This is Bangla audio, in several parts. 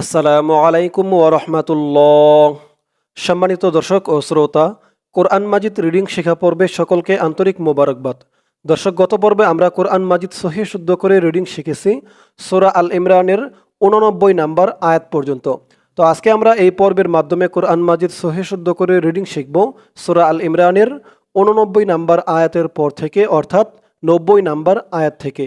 আসসালামু আলাইকুম ওরহমাতুল্লাহ সম্মানিত দর্শক ও শ্রোতা, কোরআন মাজিদ রিডিং শেখা পর্বে সকলকে আন্তরিক মোবারকবাদ। দর্শক, গত পর্বে আমরা কোরআন মাজিদ সহি শুদ্ধ করে রিডিং শিখেছি সোরা আল ইমরানের উননব্বই নাম্বার আয়াত পর্যন্ত। তো আজকে আমরা এই পর্বের মাধ্যমে কোরআন মাজিদ সহি শুদ্ধ করে রিডিং শিখব সোরা আল ইমরানের উননব্বই নাম্বার আয়াতের পর থেকে, অর্থাৎ নব্বই নাম্বার আয়াত থেকে।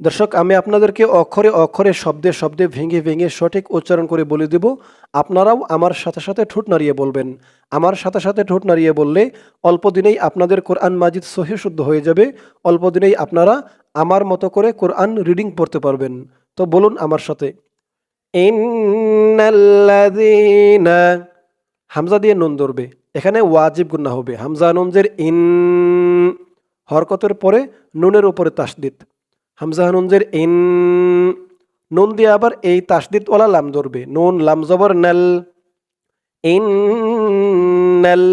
দর্শক, আমি আপনাদেরকে অক্ষরে অক্ষরে, শব্দে শব্দে, ভেঙে ভেঙে সঠিক উচ্চারণ করে বলে দেব। আপনারাও আমার সাথে সাথে ঠোঁট নাড়িয়ে বলবেন। আমার সাথে সাথে ঠোঁট নাড়িয়ে বললে অল্প দিনেই আপনাদের কোরআন মাজিদ সহি শুদ্ধ হয়ে যাবে। অল্প দিনেই আপনারা আমার মতো করে কোরআন রিডিং পড়তে পারবেন। তো বলুন আমার সাথে। হামজা দিয়ে নুন ধরবে। এখানে ওয়াজিব গুন্না হবে। হামজা নুনজের ইন, হরকতের পরে নুনের উপরে তাসদিদ। হামজা নুনজের ইন নুন দিয়ে আবার এই তাসদিদ ওলা লাম ধরবে। নুন, লাম জবর নাল। ইন, নাল।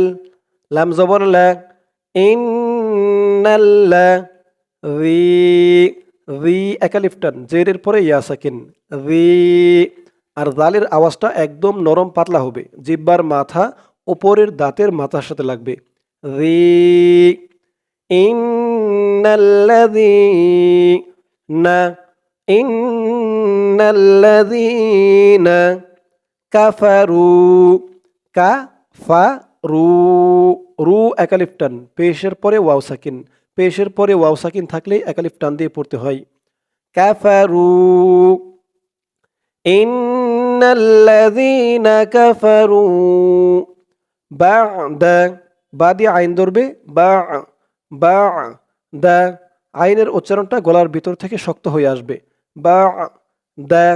লাম জবর লা। ইন নাল্লা রি রি একালিফটান জেরের পরে ইয়া সাকিন। রি আর জালের আওয়াজটা একদম নরম পাতলা হবে। জিব্বার মাথা ওপরের দাঁতের মাথার সাথে লাগবে। রি ইন্নাল্লাযীনা ইন্নাল্লাযীনা কাফারু কাফারু রু একালিফটান পেশের পরে ওয়াও সাকিন পেশের পরে ওয়াও সাকিন থাকলেই একালিফ টান দিয়ে পড়তে হয়। কাফারু ইন্নাল্লাযীনা কাফারু বা'দা বা দিয়ে আইন ধরবে বা বা দা আইনের উচ্চারণটা গলার ভিতর থেকে শক্ত হয়ে আসবে। বা দা,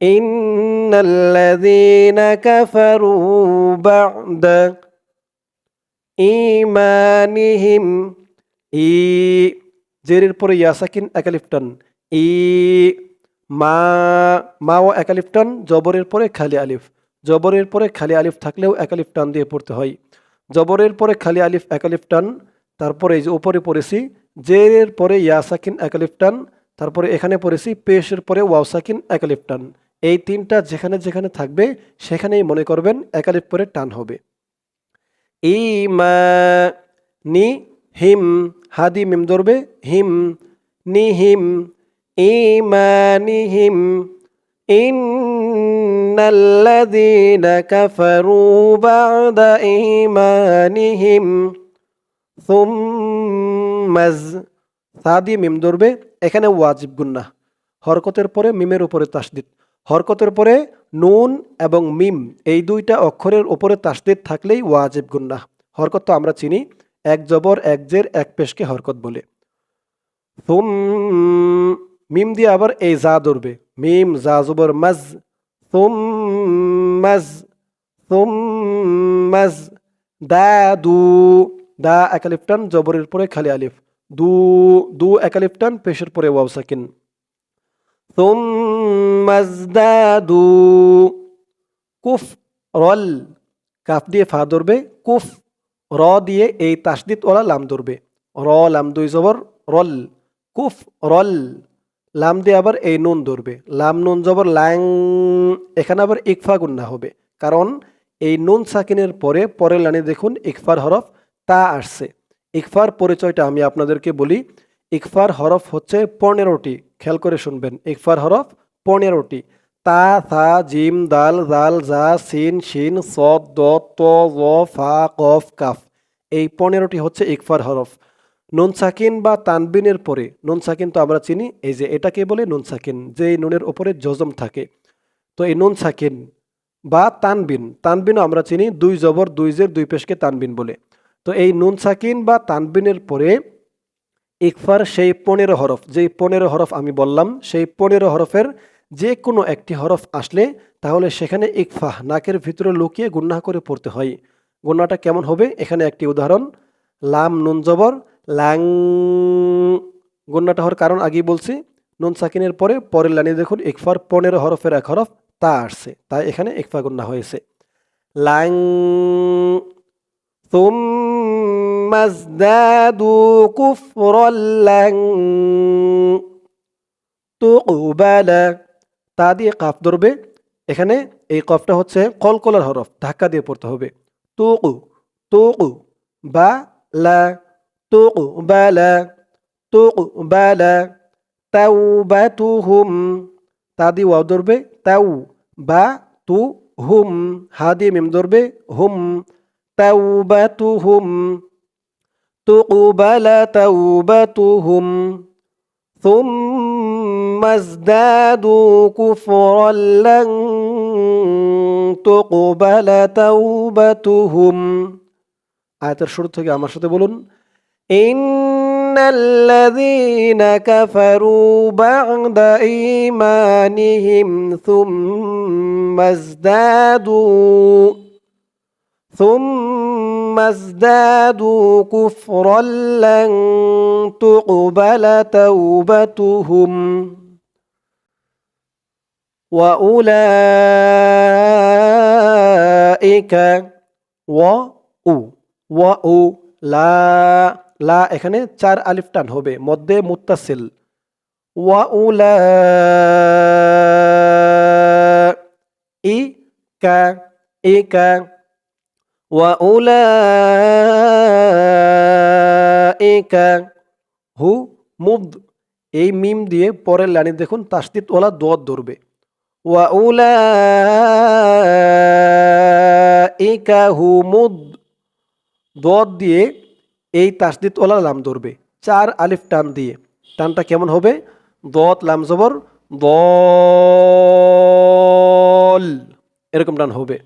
ইন্নাল্লাযীনা কাফারু বা'দা ইমানিহিম ই, জেরের পরে ইয়াসাকিন একালিফটান ই, মা মা ও একালিফটান জবরের পরে খালি আলিফ। জবরের পরে খালি আলিফ থাকলেও একালিফ টান দিয়ে পড়তে হয়। জবরের পরে খালি আলিফ একালিফ টান, তারপরে যে উপরে পড়েছি জেরের পরে ইয়াসাকিন একালিফ টান, তারপরে এখানে পড়েছি পেশের পরে ওয়াওসাকিন একালিফ টান। এই তিনটা যেখানে যেখানে থাকবে, সেখানেই মনে করবেন একালিফ পরে টান হবে। ইমা নি হিম, হাদি মিম ধরবে, হিম নি হিম ইমানিহিম ইন্নাল্লাযীনা কাফারু বা'দা ঈমানিহিম সুম্মাজ দিয়ে মিম ধরবে, এখানে ওয়াজিব গুন্না। হরকতের পরে মিমের উপরে তাসদিদ। হরকতের পরে নুন এবং মিম, এই দুইটা অক্ষরের উপরে তাসদিদ থাকলেই ওয়াজিব গুন্না। হরকত তো আমরা চিনি, এক জবর, এক জের, এক পেশকে হরকত বলে। সুম মিম দিয়ে আবার এই জা ধরবে। মিম, জা জবর, মাজ সুম মাজ সুম মাজ, দা, দু, দা একালিফটান জবরের পরে খালি আলিফ। দু দু একালিফটান পেশের পরে ওয়াও সাকিন ثم ازدادوا কুফ রল কাফ দিয়ে ফা ধরবে কুফ র দিয়ে এই তাসদিদ ওলা লাম ধরবে র লাম দুই জবর রল কুফ রল লাম দিয়ে আবার এই নুন ধরবে লাম নুন জবর ল্যাং এখানে আবার ইকফা গুন্না হবে কারণ এই নুন সাকিনের পরে পরের লাইনে দেখুন ইকফার হরফ তা আসছে ইকফার পরিচয়টা আমি আপনাদেরকে বলি। ইকফার হরফ হচ্ছে পনেরোটি। খেয়াল করে শুনবেন। ইকফার হরফ পনেরোটি। তা, থা, জিম, দাল, জাল, জা, সিন, শিন, সদ, দ, ত ফা, কফ, কাফ। এই পনেরোটি হচ্ছে ইকফার হরফ। নুন সাকিন বা তানবিনের পরে, নুন সাকিন তো আমরা চিনি, এই যে এটাকে বলে নুন সাকিন যে নুনের ওপরে জজম থাকে। তো এই নুন সাকিন বা তানবিন, তানবিনও আমরা চিনি, দুই জবর, দুই জের, দুই পেশকে তানবিন বলে। তো এই নুন সাকিন বা তানবিনের পরে ইকফার সেই পনেরো হরফ, যেই পনেরো হরফ আমি বললাম, সেই পনেরো হরফের যে কোনো একটি হরফ আসলে তাহলে সেখানে ইকফাহ, নাকের ভিতরে লুকিয়ে গুন্না করে পড়তে হয়। গুন্নাটা কেমন হবে? এখানে একটি উদাহরণ, লাম, নুন, জবর, ল্যাং। গুণাটা হওয়ার কারণ আগেই বলছি, নুন সাকিনের পরে পরের লাইনে দেখুন, ইকফার পনেরো হরফের এক হরফ তা আসছে, তাই এখানে ইকফা গুন্না হয়েছে। ল্যাং। ثم ازدادوا كفرا لن تقبل তা দিয়ে কাফ ধরবে এখানে এই কফটা হচ্ছে কলকলার হরফ ধাক্কা দিয়ে পড়তে হবে তুকু তুকু বা লা তুকু বা লা তুকু বা লা তাও বা তু হুম তা দিয়ে ওয়াও ধরবে তাও বা তু হুম হা দিয়ে মিম ধরবে হুম توبتهم تقبل توبتهم ثم ازدادوا كفرا لن تقبل توبتهم আয়াতের শুরু থেকে আমার সাথে বলুন إن الذين كفروا بعد إيمانهم ثم ازدادوا ثم ازدادوا كفرا لن تقبل توبتهم وأولئك و উ ও উ লা লা এখানে চার আলিফ টান হবে মধ্যে মুত্তাসিল ওয়া উলা ই কা ই কা ওয়া হু মুব্দ এই মিম দিয়ে পরের লাইনে দেখুন তাস্তিত ওলা দোয়াত ধরবে। ওয়া উলা ইকা হুমুদ দোয়াত দিয়ে এই তাসদিত ওলা লাম ধরবে। চার আলিফ টান দিয়ে। টানটা কেমন হবে? দত লাম, জবর, দল। এরকম টান হবে।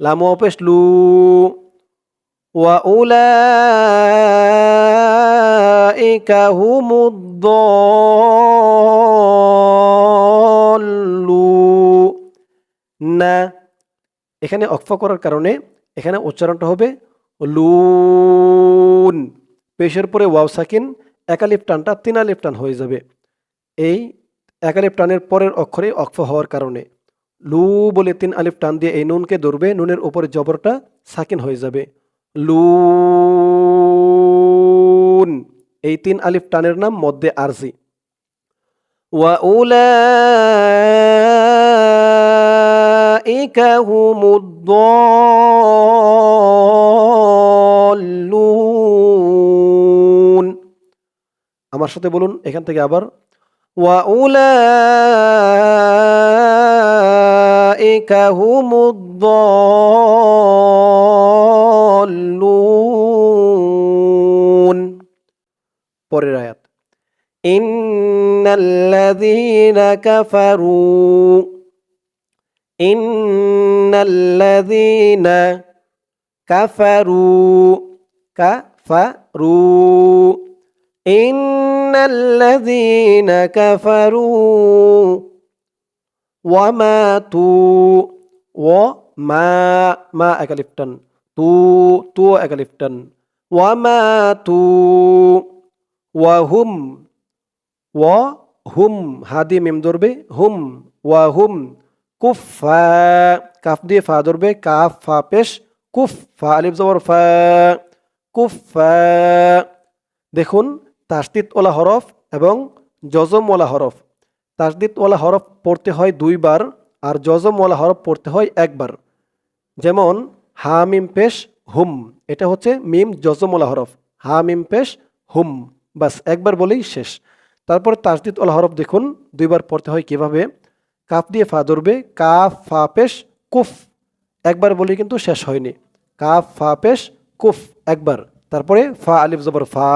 লামু অপেশ লু ওয়া উলা ইকা হুমুদ্দ না, এখানে অক্ষ করার কারণে এখানে উচ্চারণটা হবে লুন। পেশের পরে ওয়াও সাকিন, একালিপ টানটা তিনালিপ টান হয়ে যাবে। এই একালিপ টানের পরের অক্ষরে অক্ষ হওয়ার কারণে। লু বলে তিন আলিফ টান দিয়ে এই নুনকে ধরবে, নুনের উপরে জবরটা সাকিন হয়ে যাবে। লু এই তিন আলিফ টানের নাম মধ্যে আরজি। ওয়া উলাইকা আমার সাথে বলুন, এখান থেকে আবার। ওয়া উলা وأولئك هم الضالون পরের আয়াত إن الذين كفروا إن الذين كفروا كفروا ওয়ামাতু ও মা মা একালিফটন তু তু একালিফটন ওয়ামাতু ওয়াহুম ও হুম হাদি মিম হুম ওয়াহুম কুফা কাফ দিয়ে ফা ধরবে কাফ ফা পেশ কুফ ফা আলিফ ফা দেখুন তাস্তিত ওলা হরফ এবং জজমওয়ালা হরফ। তাসদিদ ওলা হরফ পড়তে হয় দুইবার আর জজম ওলা হরফ পড়তে হয় একবার। যেমন হা মিম পেশ হুম, এটা হচ্ছে মিম জজমওয়ালা হরফ। হা মিম পেশ হুম, বাস একবার বলেই শেষ। তারপর তাসদিদ ওলা হরফ দেখুন, দুইবার পড়তে হয় কীভাবে? কাফ দিয়ে ফা ধরবে কাফ ফা, পেশ, কুফ। একবার বলেই কিন্তু শেষ হয়নি। কাফ ফা, পেশ, কুফ, একবার। তারপরে ফা, আলিফ জবর ফা,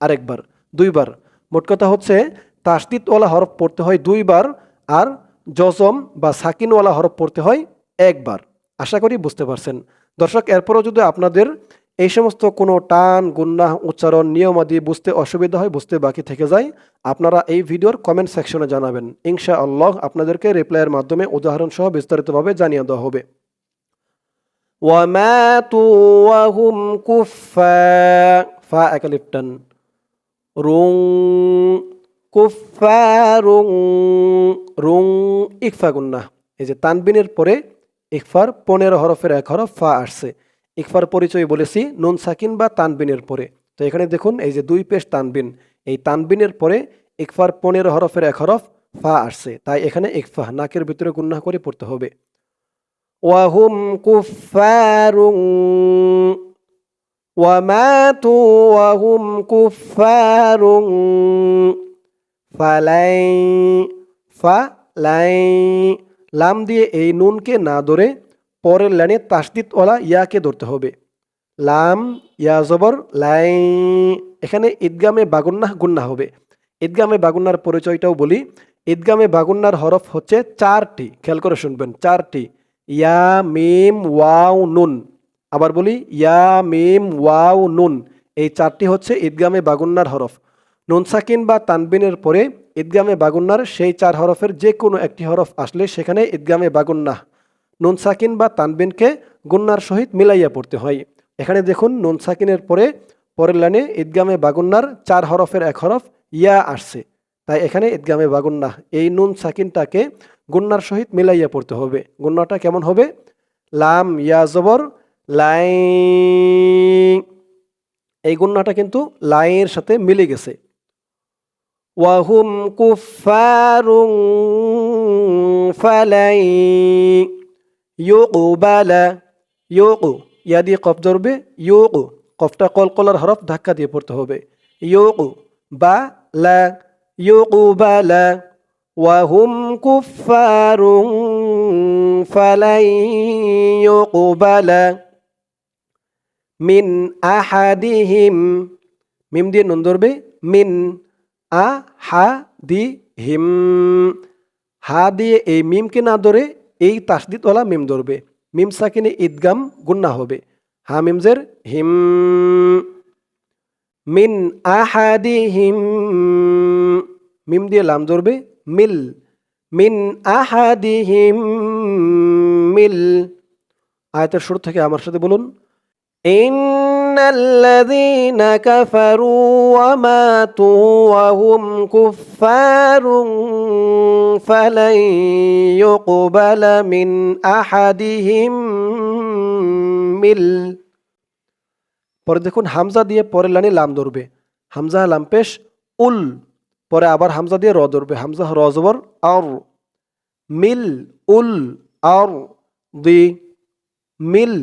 আরেকবার, দুইবার। মোট কথা হচ্ছে তাসদিদওয়ালা হরফ পড়তে হয় দুইবার আর জজম বা সাকিনওয়ালা হরফ পড়তে হয় একবার আশা করি বুঝতে পারছেন দর্শক এরপরও যদি আপনাদের এই সমস্ত কোনো টান গুন্না উচ্চারণ নিয়মাদি বুঝতে অসুবিধা হয় বুঝতে বাকি থেকে যায় আপনারা এই ভিডিওর কমেন্ট সেকশনে জানাবেন ইনশা আল্লাহ আপনাদেরকে রিপ্লাইয়ের মাধ্যমে উদাহরণ সহ বিস্তারিতভাবে জানিয়ে দেওয়া হবে وماتوا وهم كفار ফা একালিফ টান রুং রুং ইকফা গুন্না এই যে তানবিনের পরে ইকফার পনেরো হরফের এক হরফ ফা আসছে। ইকফার পরিচয় বলেছি নুন সাকিন বা তানবিনের পরে। তো এখানে দেখুন, এই যে দুই পেশ তানবিন। এই তানবিনের পরে ইকফার পনেরো হরফের এক হরফ ফা আসছে। তাই এখানে ইকফা, নাকের ভিতরে গুন্না করে পড়তে হবে। ওয়াহুম কুফারুং ওয়ামাতু ওয়াহুম কুফারুং ফালাই ফালাই লাম দিয়ে এই নুনকে না ধরে পরের লাইনে তাসদিদ ওলা ইয়াকে ধরতে হবে। লাম, ইয়া, জবর লাই এখানে ঈদগামে বাগুন্না গুন্না হবে। ঈদগামে বাগুন্নার পরিচয়টাও বলি। ঈদগামে বাগুন্নার হরফ হচ্ছে চারটি। খেয়াল করে শুনবেন, চারটি। ইয়া, মিম, ওয়াও, নুন। আবার বলি, ইয়া, মিম, ওয়াও, নুন। এই চারটি হচ্ছে ঈদগামে বাগুন্নার হরফ। নুন সাকিন বা তানবিনের পরে ঈদগামে বাগুন্নার সেই চার হরফের যে কোনো একটি হরফ আসলে সেখানে ঈদগামে বাগুন্না নুন সাকিন বা তানবিনকে গুন্নার সহিত মিলাইয়া পড়তে হয়। এখানে দেখুন নুন সাকিনের পরে পরের লাইনে ঈদগামে বাগুন্নার চার হরফের এক হরফ ইয়া আসছে। তাই এখানে ঈদগামে বাগুন্না, এই নুন সাকিনটাকে গুন্নার সহিত মিলাইয়া পড়তে হবে। গুন্নাটা কেমন হবে? লাম, ইয়া, জবর লাই এই গুন্নাটা কিন্তু লাইয়ের সাথে মিলে গেছে। ওয়াহুম কুফারুং ফালাই ইউকুবালা ইউকু ইয়া দিয়ে কফ ধরবে ইউকু কফটা কলকলার হরফ ধাক্কা দিয়ে পড়তে হবে ইউকু বা লা ইউকুবালা ওয়াহুম কুফারুং ফালাই ইউকুবালা মিন আহাদিহিম মিম দিয়ে নুন ধরবে মিন আ হা দি হিম হা দিয়ে এই মিমকে না ধরে এই তাসদিদওয়ালা মিম ধরবে। মিম সাকিনে ঈদগাম গুন্না হবে। হা মিমজের হিম। মিন আহাদিহিম। মিম দিয়ে লাম ধরবে মিল। মিন আহাদিহিম। মিল। আয়তের শুরু থেকে আমার সাথে বলুন। إن الذين كفروا وماتوا وهم كفار فلن يقبل من أحدهم মিল পরে দেখুন হামজা দিয়ে পরের লাইনে লাম ধরবে হামজা লাম পেশ উল পরে আবার হামজা দিয়ে র ধরবে হামজা র জবর আর মিল উল আর দি মিল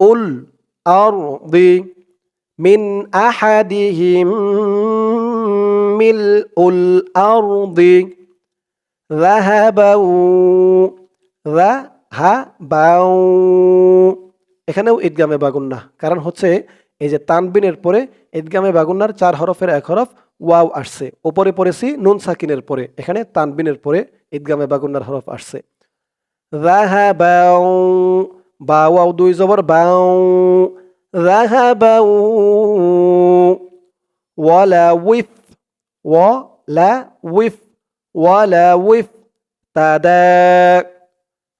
উল الأرض من أحدهم ملء الأرض ذهبا ذهبا এখানেও ঈদগামে বাগুন্না কারণ হচ্ছে এই যে তানবিনের পরে ঈদগামে বাগুন্নার চার হরফের এক হরফ ওয়াও আসছে ওপরে পড়েছি নুন সাকিনের পরে এখানে তানবিনের পরে ঈদগামে বাগুন্নার হরফ আসছে রাহাবাউ বা ওয়াও দুই জবর বাউ তাদা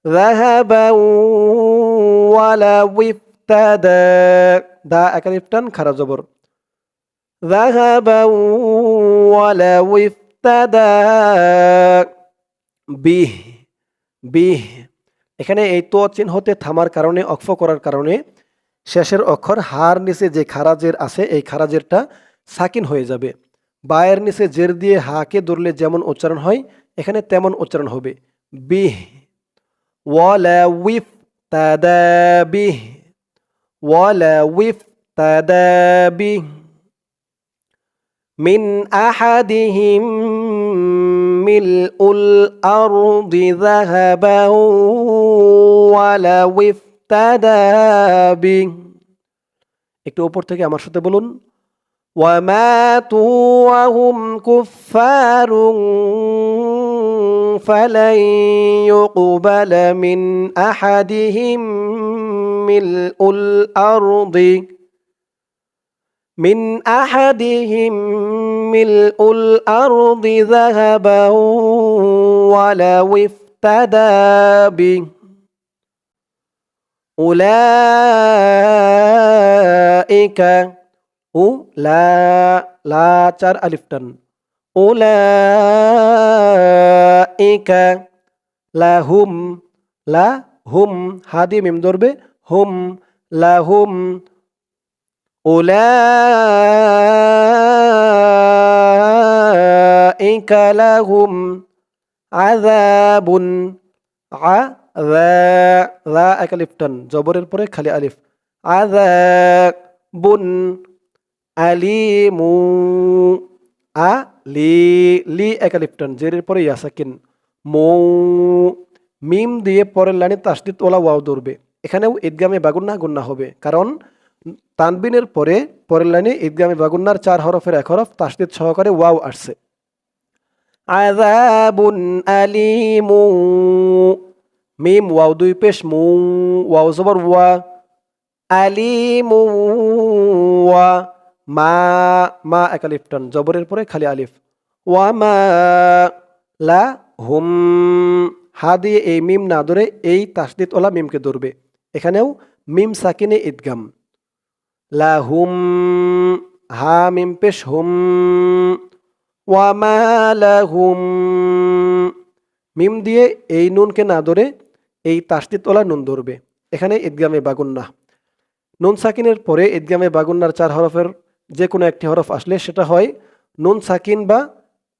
রাহাবাউ ওয়ালা উইফ তাদা দা একালিফ টান খারা জবর রাহাবাউ ওয়ালা উইফ তাদা বিহ বিহ এখানে এই তো চিহ্নতে থামার কারণে, অক্ষ করার কারণে শেষের অক্ষর হার নিচে যে খারাজের আছে এই খারাজেরটা সাকিন হয়ে যাবে বায়ের নিচে জের দিয়ে হাকে ধরলে যেমন উচ্চারণ হয় এখানে তেমন উচ্চারণ হবে বিহ ওয়ালা উইফ তাদাবিহ ওয়ালা উইফ তাদাবিহ من أحدهم ملء الأرض ذهبا ولو افتدى به একটু উপর থেকে আমার সাথে বলুন وماتوا وهم كفار فلن يقبل من أحدهم ملء الأرض من أحدهم ملء الأرض ذهبا ولو افتدى به উলাইকা উ লা লা চার আলিফ টান উলাইকা লাহুম লা হুম হা দিয়ে মিম ধরবে হুম লাহুম أولئك لهم عذاب আযা রা এক জবরের পরে খালি আলিফ। আযাবুন আলিমু, আ, লি লি এক আলিফ টান, জেরের পরে ইয়াসাকিন। মৌ, মিম দিয়ে পরের লাইনে তাসদিদ ওলা ওয়াও ধরবে। এখানেও ঈদগামে বাগুন্না গুন্না হবে। কারণ তানবিনের পরে পরের লাইনে ঈদগামে বাগুন্নার চার হরফের এক হরফ তাসদিদ সহকারে ওয়াও আসছে। আযাবুন আলিমু মিম ওয়াও দুই পেশ মু ওয়াও জবর ওয়া আলিমু ওয়া মা মা এক আলিফ টান, জবরের পরে খালি আলিফ। ওয়া মা, লা, হুম, হা দিয়ে এই মিম না ধরে এই তাসদিদ ওলা মিমকে ধরবে। এখানেও মিম সাকিনে ইদগাম লা, হুম, হা, মিম, পেশ, হুম ওয়া মা লাহুম মিম দিয়ে এই নুনকে না ধরে এই তাসদিদ ওলা নুন ধরবে। এখানে ঈদগামে বাগুন্না। নুন সাকিনের পরে ঈদগামে বাগুন্নার চার হরফের যে কোনো একটি হরফ আসলে সেটা হয় নুন সাকিন বা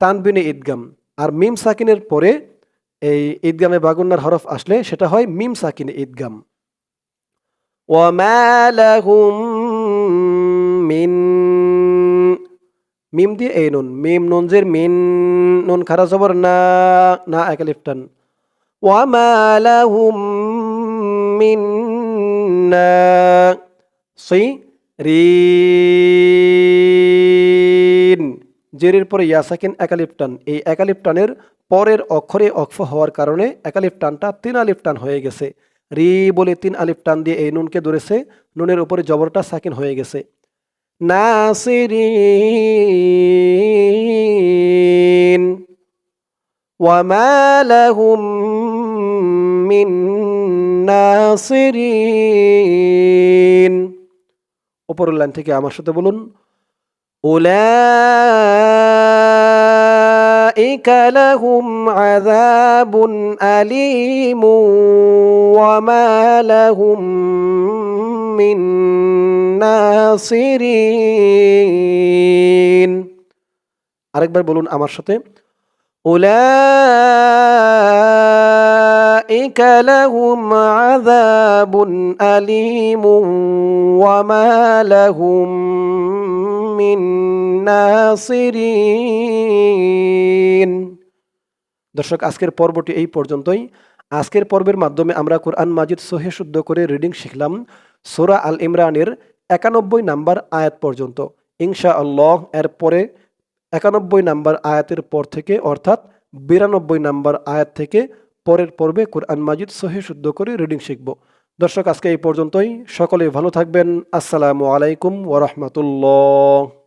তানবিনে ঈদগাম। আর মিম সাকিনের পরে এই ঈদগামে বাগুন্নার হরফ আসলে সেটা হয় মিম সাকিনে ঈদগাম। মিন মিম দিয়ে এই নুন, মিম নুনজের মিন, নুন খারা জবর না না এক ওয়ামা লাহুম মিন রিন জেরের পরে ইয়াসাকিন একালিফ টান এই একালিফ টানের পরের অক্ষরে অক্ষ হওয়ার কারণে একালিফ টানটা তিন আলিফ টান হয়ে গেছে। রি বলে তিন আলিফ টান দিয়ে এই নুনকে ধরেছে। নুনের উপরে জবরটা সাকিন হয়ে গেছে। নাসিরিন ওয়ামা লাহুম মিন নাসিরিন উপরের লাইন থেকে আমার সাথে বলুন أولئك لهم عذاب أليم وما لهم من নাসিরিন আরেকবার বলুন আমার সাথে أولئك لهم عذاب أليم وما لهم من নাসিরিন দর্শক আজকের পর্বটি এই পর্যন্তই আজকের পর্বের মাধ্যমে আমরা কোরআন মাজিদ সহে শুদ্ধ করে রিডিং শিখলাম সোরা আল ইমরানের একানব্বই নাম্বার আয়াত পর্যন্ত ইনশা আল্লাহ এর পরে একানব্বই নাম্বার আয়াতের পর থেকে অর্থাৎ বিরানব্বই নাম্বার আয়াত থেকে পরের পর্বে কোরআন মাজিদ সহি শুদ্ধ করে রিডিং শিখব। দর্শক, আজকে এই পর্যন্তই। সকলে ভালো থাকবেন। আসসালামু আলাইকুম ওরহমতুল্লাহ